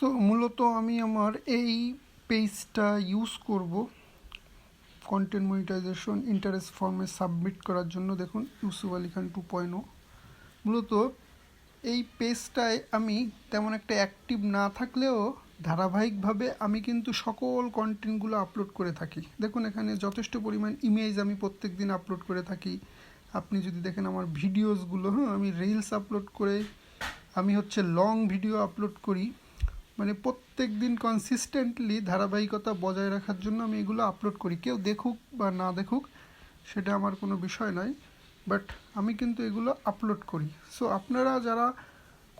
So মূলত আমি আমার এই পেজটা ইউজ করব কন্টেন্ট মনিটাইজেশন ইন্টারেস্ট ফর্মে সাবমিট করার জন্য। দেখুন ইউসুফ আলী খান টু পয়েন্ট মূলত এই পেজটায় আমি তেমন একটা অ্যাক্টিভ না থাকলেও ধারাবাহিকভাবে আমি কিন্তু সকল কন্টেন্টগুলো আপলোড করে থাকি। দেখুন, এখানে যথেষ্ট পরিমাণ ইমেজ আমি প্রত্যেক দিন আপলোড করে থাকি। আপনি যদি দেখেন আমার ভিডিওসগুলো হ্যাঁ আমি রিলস আপলোড করে, আমি হচ্ছে লং ভিডিও আপলোড করি। মানে প্রত্যেক দিন কনসিস্টেন্টলি ধারাবাহিকতা বজায় রাখার জন্য আমি এগুলো আপলোড করি। কেউ দেখুক বা না দেখুক, সেটা আমার কোনো বিষয় নয় বাট আমি কিন্তু এগুলো আপলোড করি। সো আপনারা যারা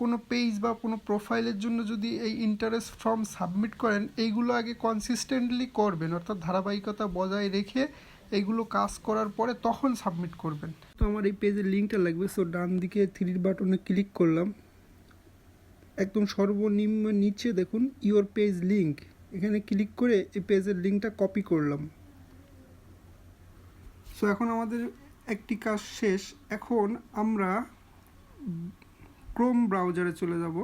কোনো পেজ বা কোনো প্রোফাইলের জন্য যদি এই ইন্টারেস্ট ফর্ম সাবমিট করেন, এইগুলো আগে কনসিস্টেন্টলি করবেন, অর্থাৎ ধারাবাহিকতা বজায় রেখে এইগুলো কাজ করার পরে তখন সাবমিট করবেন। তো আমার এই পেজের লিঙ্কটা লাগবে সো ডান দিকে থ্রির বাটনে ক্লিক করলাম। একদম সর্বনিম্ন নিচে দেখুন ইওর পেজ লিঙ্ক এখানে ক্লিক করে এই পেজের লিঙ্কটা কপি করলাম। সো এখন আমাদের একটি কাজ শেষ। এখন আমরা ক্রোম ব্রাউজারে চলে যাব।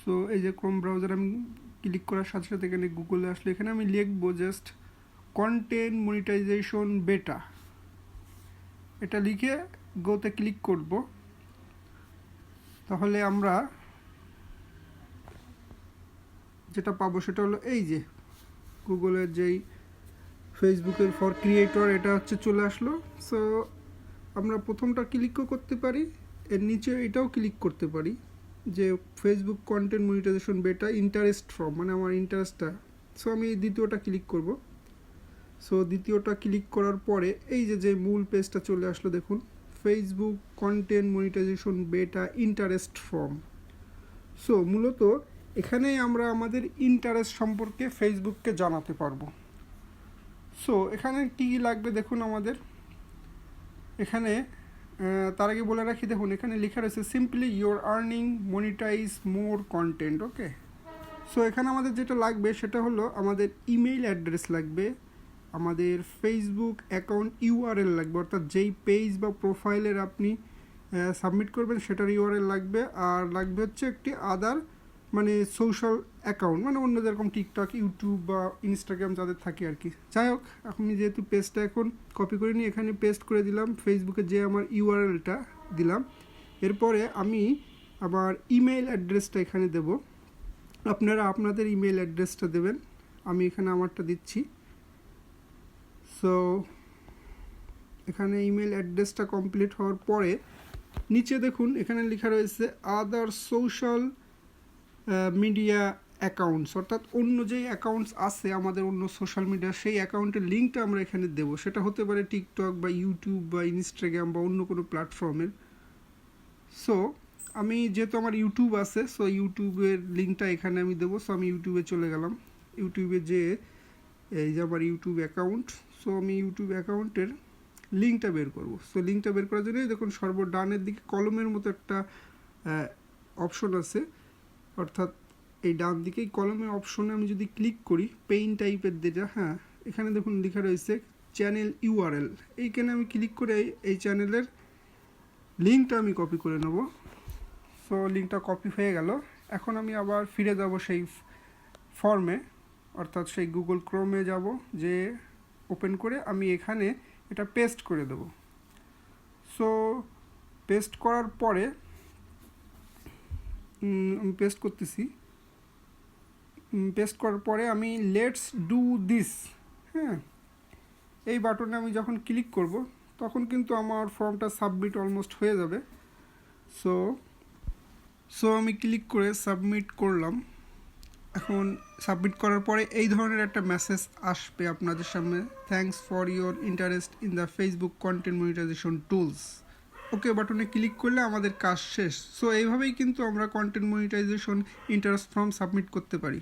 সো এই যে ক্রোম ব্রাউজার আমি ক্লিক করার সাথে সাথে এখানে গুগলে আসলে এখানে আমি লিখব জাস্ট কন্টেন্ট মনিটাইজেশন বেটা এটা লিখে গোতে ক্লিক করব। তাহলে আমরা যেটা পাবো সেটা হলো এই যে গুগলের যেই ফেসবুকের ফর ক্রিয়েটর, এটা হচ্ছে চলে আসলো। সো আমরা প্রথমটা ক্লিকও করতে পারি, এর নিচে এটাও ক্লিক করতে পারি যে Facebook content monetisation beta interest from মানে আমার ইন্টারেস্টটা সো আমি দ্বিতীয়টা ক্লিক করব। সো দ্বিতীয়টা ক্লিক করার পরে এই যে যে মূল পেজটা চলে আসলো, দেখুন Facebook content monetisation beta interest form so মূলত এখানেই আমরা আমাদের ইন্টারেস্ট সম্পর্কে ফেসবুককে জানাতে পারব। সো এখানে কী কী লাগবে দেখুন আমাদের। এখানে তার আগে বলে রাখি, দেখুন, এখানে লেখা রয়েছে simply your earning monetise more content okay so এখানে আমাদের যেটা লাগবে, সেটা হলো আমাদের ইমেইল অ্যাড্রেস লাগবে, আমাদের ফেসবুক অ্যাকাউন্ট ইউআরএল লাগবে, অর্থাৎ যেই পেজ বা প্রোফাইলের আপনি সাবমিট করবেন, সেটার ইউআরএল লাগবে, আর লাগবে হচ্ছে একটি আদার মানে সোশ্যাল অ্যাকাউন্ট মানে অন্য যেরকম টিকটক ইউটিউব বা ইনস্টাগ্রাম যাদের থাকে আর কি যাই হোক, আমি যেহেতু পেজটা এখন কপি করে নিয়ে এখানে পেস্ট করে দিলাম। ফেসবুকে যে আমার ইউআরএলটা দিলাম। এরপরে আমি আমার ইমেল অ্যাড্রেসটা এখানে দেব। আপনারা আপনাদের ইমেল অ্যাড্রেসটা দেবেন। আমি এখানে আমারটা দিচ্ছি। সো এখানে ইমেল অ্যাড্রেসটা কমপ্লিট হওয়ার পরে, নিচে দেখুন, এখানে লেখা রয়েছে আদার সোশ্যাল মিডিয়া অ্যাকাউন্টস অর্থাৎ অন্য যেই অ্যাকাউন্টস আছে আমাদের অন্য সোশ্যাল মিডিয়া সেই অ্যাকাউন্টের লিঙ্কটা আমরা এখানে দেবো। সেটা হতে পারে টিকটক বা ইউটিউব বা ইনস্টাগ্রাম বা অন্য কোনো প্ল্যাটফর্মের সো আমি যেহেতু আমার ইউটিউব আছে সো ইউটিউবের লিঙ্কটা এখানে আমি দেবো। সো আমি ইউটিউবে চলে গেলাম। ইউটিউবে যে, এই যে আমার ইউটিউব অ্যাকাউন্ট সো আমি ইউটিউব অ্যাকাউন্টের লিঙ্কটা বের করব। সো লিঙ্কটা বের করার জন্য দেখুন সর্ব ডানের দিকে কলমের মতো একটা অপশন আছে। অর্থাৎ এই ডান দিকে কলমের অপশনে আমি যদি ক্লিক করি পেইন টাইপের যেটা হ্যাঁ এখানে দেখুন লেখা রয়েছে চ্যানেল ইউআরএল এইখানে আমি ক্লিক করে এই চ্যানেলের লিঙ্কটা আমি কপি করে নেব। সো লিঙ্কটা কপি হয়ে গেল। এখন আমি আবার ফিরে যাব সেই ফর্মে অর্থাৎ সেই গুগল ক্রোমে যাব, যে ওপেন করে আমি এখানে এটা পেস্ট করে দেব। সো পেস্ট করার পরে পেস্ট করতেছি। পেস্ট করার পরে আমি লেটস ডু দিস হ্যাঁ? এই বাটনে আমি যখন ক্লিক করব, তখন কিন্তু আমার ফর্মটা সাবমিট অলমোস্ট হয়ে যাবে। সো সো আমি ক্লিক করে সাবমিট করলাম। এখন সাবমিট করার পরে এই ধরনের একটা মেসেজ আসবে আপনাদের সামনে। Thanks for your interest in the Facebook content monetisation tools okay বাটনে ক্লিক করলে আমাদের কাজ শেষ। সো এইভাবেই কিন্তু আমরা content monetisation interest form submit করতে পারি।